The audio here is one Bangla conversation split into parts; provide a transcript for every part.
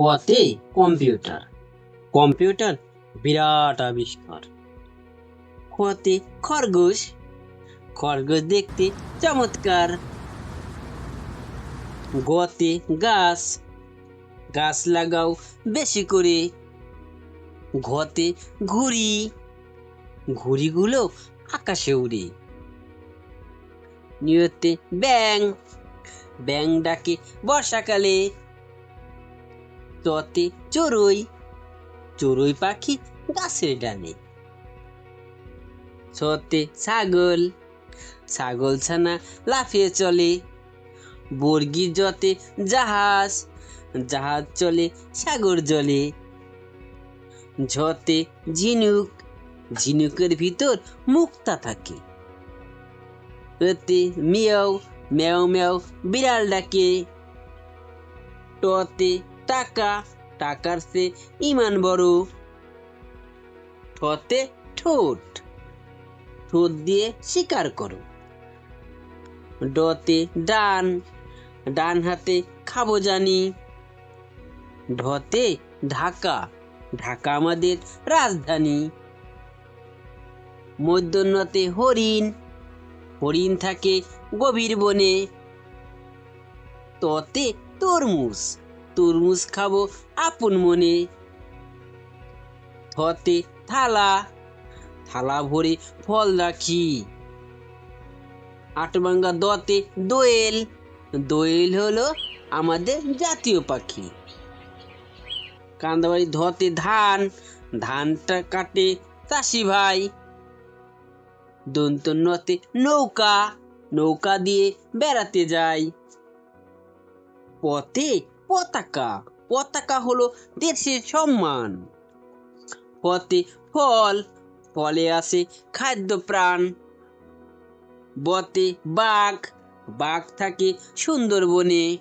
কতে কম্পিউটার। কম্পিউটার বিরাট আবিষ্কার। কতে খরগোশ। খরগোশ দেখতে চমৎকার। গতে গাছ। গাছ লাগাও বেশি করে। ঘতে ঘুড়ি। ঘুড়িগুলো আকাশে উড়ে। নিয়তে ব্যাং ব্যাং ডাকে বর্ষাকালে। ততে চড়ুই। চড়ুই পাখি গাছের ডানে ছতে ছাগল। ছাগল ছানা লাফিয়ে চলে। বর্গি জতে জাহাজ। জাহাজ চলে সাগর জলে। ঝতে ঝিনুক। ঝিনুকের ভিতর মুক্তা থাকে। এতে মিয়াও, ম্যাও ম্যাও বিড়াল ডাকে। টতে টাকা, টাকার সে ইমান বড়। ঠতে ঠোঁট ঠোঁট দিয়ে শিকার করো। ডতে ডান ডান হাতে খাব জানি। ঢতে ঢাকা ঢাকা আমাদের রাজধানী। মধ্যন্নতে হরিণ হরিণ থাকে গভীর বনে। ততে তরমুজ। তরমুজ খাব, আপন মনে। থতে থালা থালা ভরে ফল রাখি। আটবাঙ্গা দতে দোয়েল দোয়েল হলো আমাদের জাতীয় পাখি। কান্দাবাড়ি ধতে ধান, ধানটা কাটে চাষি ভাই। দন্তন্নতে নৌকা নৌকা দিয়ে বেড়াতে যাই। পথে পতাকা। পতাকা হলো দেশের সম্মান। পথে ফল, ফলে আসে খাদ্য প্রাণ বতে বাঘ বাঘ থাকে সুন্দরবনে।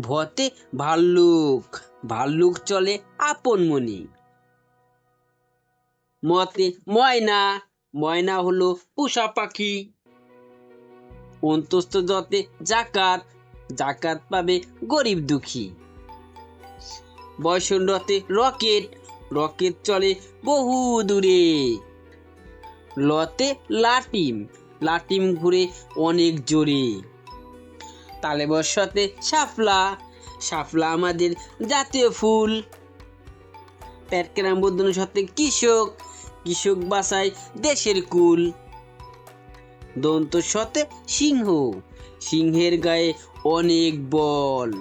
ভতে ভাল্লুক ভাল্লুক চলে আপন মনে। মতে ময়না ময়না হলো পোষা পাখি। অন্তস্থ যতে জাকাত জাকাত পাবে গরিব দুঃখী। বয়সণ্ডতে রকেট রকেট চলে বহু দূরে। লতে লাটিম লাটিম ঘুরে অনেক জোরে। তালে বর্ষাতে শাপলা শাপলা আমাদের জাতীয় ফুল। প্যাটকেরাম বদনের সাথে কৃষক কৃষক বাসায় দেশের কুল। দন্ত সতে সিংহ। সিংহের গায়ে অনেক বল।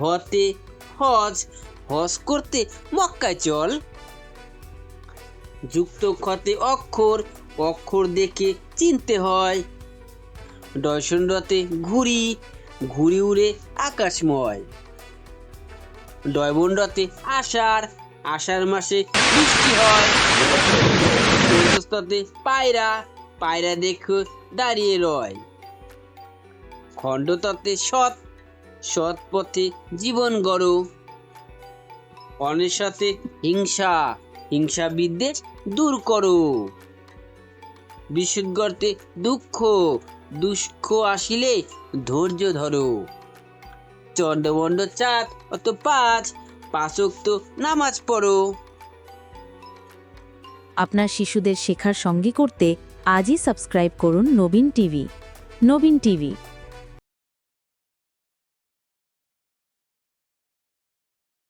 হতে হজ হজ করতে মক্কায় চল। যুক্ত ক্ষতে অক্ষর অক্ষর দেখে চিনতে হয়। ডয়সন্ডতে ঘুড়ি ঘুড়ি উড়ে আকাশময়। ডয়বন্ডতে আষাঢ় আষাঢ় মাসে বৃষ্টি হয়। পায়রা পায়রা দেখে, দাঁড়িয়ে রয়। খণ্ডতত্ত্বে সৎ সৎ পথে জীবন গড়ো। অনের সাথে হিংসা হিংসা বিদ্বেষ দূর করো। বিশুদ্ধগর্তে দুঃখ দুঃখ আসিলে ধৈর্য ধরো। চন্ডমন্ড চাঁদ অত পাঁচ পাঁচক তো নামাজ পড়ো। আপনার শিশুদের শেখার সঙ্গী করতে আজই সাবস্ক্রাইব করুন নবীন টিভি নবীন টিভি